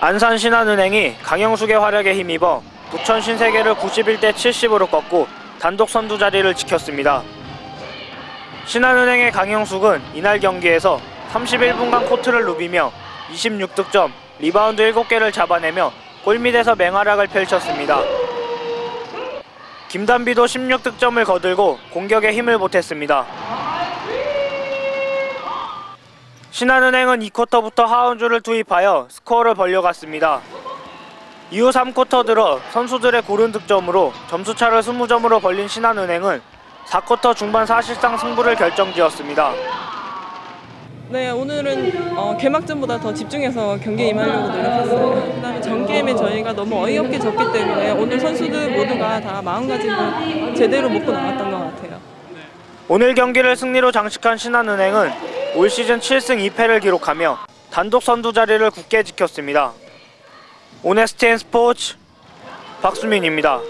안산 신한은행이 강영숙의 활약에 힘입어 부천 신세계를 91대 70으로 꺾고 단독 선두 자리를 지켰습니다. 신한은행의 강영숙은 이날 경기에서 31분간 코트를 누비며 26득점, 리바운드 7개를 잡아내며 골밑에서 맹활약을 펼쳤습니다. 김단비도 16득점을 거들고 공격에 힘을 보탰습니다. 신한은행은 2쿼터부터 하은주를 투입하여 스코어를 벌려갔습니다. 이후 3쿼터 들어 선수들의 고른 득점으로 점수차를 20점으로 벌린 신한은행은 4쿼터 중반 사실상 승부를 결정지었습니다. 네, 오늘은 어, 개막전보다 더 집중해서 경기에 임하려고 노력했어요. 그다음에 전 게임에 저희가 너무 어이없게 졌기 때문에 오늘 선수들 모두가 다 마음가짐을 제대로 먹고 나갔던 것 같아요. 오늘 경기를 승리로 장식한 신한은행은 올 시즌 7승 2패를 기록하며 단독 선두 자리를 굳게 지켰습니다. 오네스티 앤 스포츠 박수민입니다.